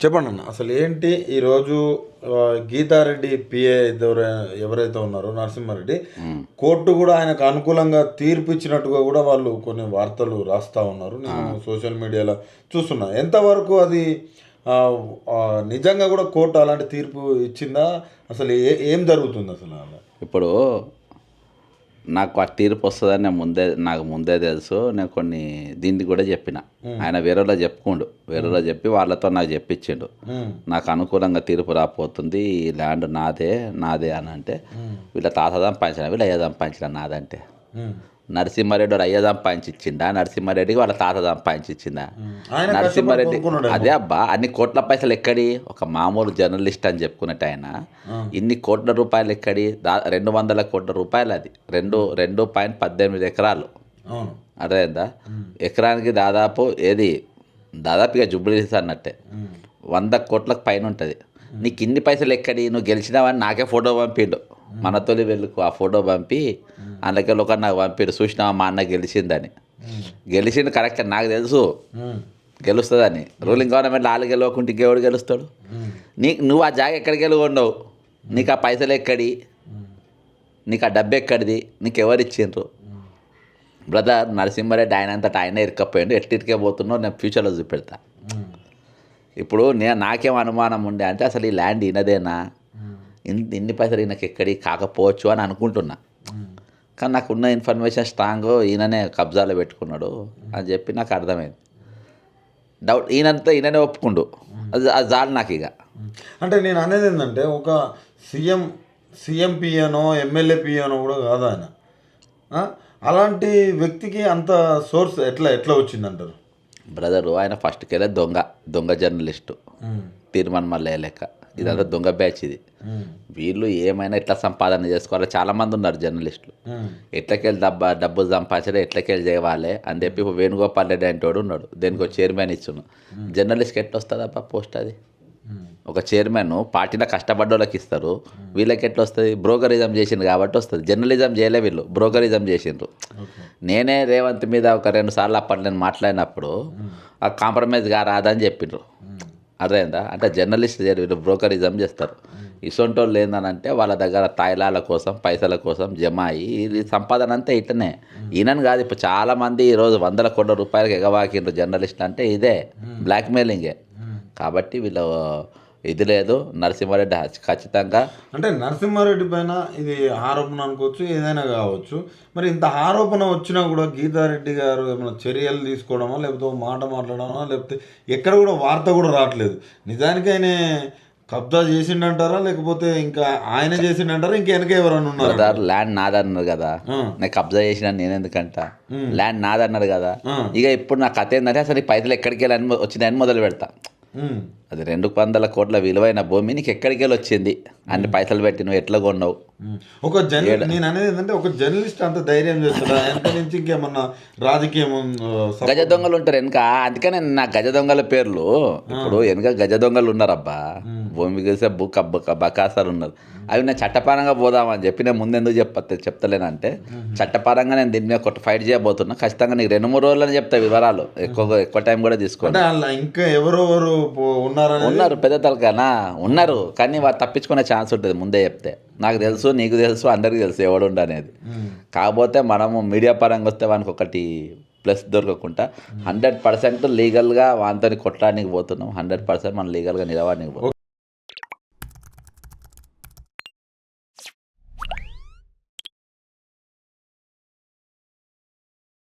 చెప్పండి అన్న. అసలు ఏంటి ఈరోజు గీతారెడ్డి పిఏ ఎవరైతే ఉన్నారో నరసింహారెడ్డి కోర్టు కూడా ఆయనకు అనుకూలంగా తీర్పు ఇచ్చినట్టుగా కూడా వాళ్ళు కొన్ని వార్తలు రాస్తా ఉన్నారు. నేను సోషల్ మీడియాలో చూస్తున్నా. ఎంతవరకు అది నిజంగా కూడా కోర్టు అలాంటి తీర్పు ఇచ్చిందా? అసలు ఏ ఏం జరుగుతుంది అసలు ఇప్పుడు నాకు ఆ తీర్పు వస్తుందని నేను ముందే నాకు ముందే తెలుసు. నేను కొన్ని దీనికి కూడా చెప్పిన. ఆయన వేరేలో చెప్పుకోండు. వేరేలో చెప్పి వాళ్ళతో నాకు చెప్పించిండు. నాకు అనుకూలంగా తీర్పు రాపోతుంది ఈ ల్యాండ్ నాదే నాదే అని అంటే వీళ్ళ తాత సంపాదించిన వీళ్ళ అయ్య సంపాదించిన నాదంటే. నరసింహారెడ్డి అయ్య సంపాదించి ఇచ్చిండా నరసింహారెడ్డికి వాళ్ళ తాత ఇచ్చిందా నరసింహారెడ్డి అదే అబ్బా అన్ని కోట్ల పైసలు ఎక్కడి? ఒక మామూలు జర్నలిస్ట్ అని చెప్పుకున్నట్టు ఆయన. ఇన్ని కోట్ల రూపాయలు ఎక్కడి? దా రెండు వందల కోట్ల రూపాయలు అది. రెండు రెండు పాయింట్ పద్దెనిమిది ఎకరాలు. అర్థమైందా? ఎకరానికి దాదాపు ఏది? దాదాపుగా జుబ్లీస్ అన్నట్టే. వంద కోట్లకు పైన ఉంటుంది. నీకు ఇన్ని పైసలు ఎక్కడి? నువ్వు గెలిచినావని నాకే ఫోటో పంపిండు. మన తొలి వెళ్ళుకు ఆ ఫోటో పంపి అందుకే ఒక నాకు పంపిడు. చూసినావా మా అన్న గెలిచిందని. గెలిచింది కరెక్ట్ నాకు తెలుసు. గెలుస్తుందని. రూలింగ్ గవర్నమెంట్ వాళ్ళు గెలవకుంటే ఇంకెవడు గెలుస్తాడు? నీకు నువ్వు ఆ జాగ ఎక్కడికి వెళ్ళి నీకు ఆ పైసలు ఎక్కడి? నీకు ఆ డబ్బు ఎక్కడిది? నీకు ఎవరు ఇచ్చిండ్రు? బ్రదర్ నరసింహారెడ్డి ఆయన అంతటా ఆయన ఇరకపోయాడు ఎట్టిరికే పోతున్నావు నేను ఫ్యూచర్లో చూపెడతా. ఇప్పుడు నేను నాకేం అనుమానం ఉండే అంటే అసలు ఈ ల్యాండ్ ఈయనదేనా? ఉమ్, ఇన్- ఇన్ని పైసలు ఈయనకి ఎక్కడి? కాకపోవచ్చు అని అనుకుంటున్నా. కానీ నాకు ఉన్న ఇన్ఫర్మేషన్ స్ట్రాంగ్ ఈయననే కబ్జాలో పెట్టుకున్నాడు అని చెప్పి నాకు అర్థమైంది. డౌట్ ఈయనంతా ఈయననే ఒప్పుకుండు. అది అది చాలు నాకు ఇక. అంటే నేను అనేది ఏంటంటే ఒక సీఎం సీఎం పియనో ఎమ్మెల్యే పియనో కూడా కాదు ఆయన? అలాంటి వ్యక్తికి అంత సోర్స్ ఎట్లా ఎట్లా వచ్చిందంటారు? బ్రదరు ఆయన ఫస్ట్కి వెళ్ళే దొంగ దొంగ జర్నలిస్టు. తీర్మాన్ మళ్ళీ లెక్క ఇదంతా దొంగ బ్యాచ్ ఇది. వీళ్ళు ఏమైనా ఎట్లా సంపాదన చేసుకోవాలి చాలామంది ఉన్నారు జర్నలిస్టులు. ఎట్లకెళ్ళి డబ్బా డబ్బులు సంపాదించడం ఎట్లకెళ్ళి చేయాలి అని చెప్పి ఇప్పుడు వేణుగోపాల్ రెడ్డి అంటే వాడు ఉన్నాడు. దేనికి ఒక చైర్మన్ ఇచ్చును. జర్నలిస్ట్కి ఎట్లా వస్తుందబ్బా పోస్ట్ అది? ఒక చైర్మన్ పార్టీలో కష్టపడ్డ వాళ్ళకి ఇస్తారు వీళ్ళకి ఎట్లా వస్తుంది? బ్రోకరిజం చేసిండు కాబట్టి వస్తుంది. జర్నలిజం చేయలే వీళ్ళు. బ్రోకరిజం చేసిండ్రు. నేనే రేవంత్ మీద ఒక రెండు సార్లు అప్పటి నేను మాట్లాడినప్పుడు ఆ కాంప్రమైజ్ కారాదని చెప్పిండ్రు. అర్థమైందా? అంటే జర్నలిస్ట్ వీళ్ళు బ్రోకరిజం చేస్తారు. ఇసొంటి వాళ్ళు ఏందనంటే వాళ్ళ దగ్గర తాయిలాల కోసం పైసల కోసం జమ అయ్యి ఇది సంపాదన అంతా ఇట్లనే. ఈయనని కాదు ఇప్పుడు చాలా మంది ఈరోజు వందల కోట్ల రూపాయలకి ఎగవాకిండ్రు జర్నలిస్టులు అంటే ఇదే. బ్లాక్మెయిలింగే. కాబట్టి వీళ్ళు ఇది లేదు. నరసింహారెడ్డి ఖచ్చితంగా. అంటే నరసింహారెడ్డి పైన ఇది ఆరోపణ అనుకోవచ్చు ఏదైనా కావచ్చు. మరి ఇంత ఆరోపణ వచ్చినా కూడా గీతారెడ్డి గారు ఏమైనా చర్యలు తీసుకోవడమా లేకపోతే మాట మాట్లాడమా లేకపోతే ఎక్కడ కూడా వార్త కూడా రావట్లేదు. నిజానికి ఆయన కబ్జా చేసిండంటారా లేకపోతే ఇంకా ఆయన చేసిండంటారా ఇంకా వెనక ఎవరైనా ఉన్నారా? ల్యాండ్ నాదన్నారు కదా. నేను కబ్జా చేసిన నేను ఎందుకంట. ల్యాండ్ నాదన్నారు కదా. ఇక ఇప్పుడు నా కథ ఏంటంటే అసలు ఈ పైసలు ఎక్కడికి వెళ్ళని వచ్చినాయని మొదలు పెడతా అది రెండు వందల కోట్ల విలువైన భూమి నీకు ఎక్కడికి వెళ్ళి వచ్చింది అన్ని పైసలు పెట్టి నువ్వు ఎట్లా కొన్నావు. ఒక జర్న నేను అనేది ఏంటంటే ఒక జర్నలిస్ట్ అంత ధైర్యం చేస్తాడా వెనక నుంచి ఇంకేమన్నా రాజకీయం గజ దొంగలు ఉంటారు వెనక. అందుకనే నా గజ దొంగల పేర్లు. ఇప్పుడు వెనక గజ దొంగలు ఉన్నారబ్బా. భూమి గెలిసే బుక్ బకాసాలు ఉన్నారు. అవి నేను చట్టపరంగా పోదామని చెప్పి నేను ముందు ఎందుకు చెప్ప చెప్తలేనంటే చట్టపరంగా నేను దీని మీద కొట్ట ఫైట్ చేయబోతున్నా. ఖచ్చితంగా నీకు రెండు మూడు రోజులని చెప్తా వివరాలు. ఎక్కువ ఎక్కువ టైం కూడా తీసుకోండి ఇంకా ఎవరెవరు ఉన్నారు పెద్ద తలకానా ఉన్నారు కానీ వారు తప్పించుకునే ఛాన్స్ ఉంటుంది ముందే చెప్తే. నాకు తెలుసు నీకు తెలుసు అందరికీ తెలుసు ఎవడు అనేది. కాకపోతే మనము మీడియా పరంగా వస్తే వానికి ఒకటి ప్లస్ దొరకకుండా హండ్రెడ్ పర్సెంట్ లీగల్గా వానితో కొట్టడానికి పోతున్నాం. హండ్రెడ్ పర్సెంట్ మనం లీగల్గా నిలవడానికి పోతున్నాం.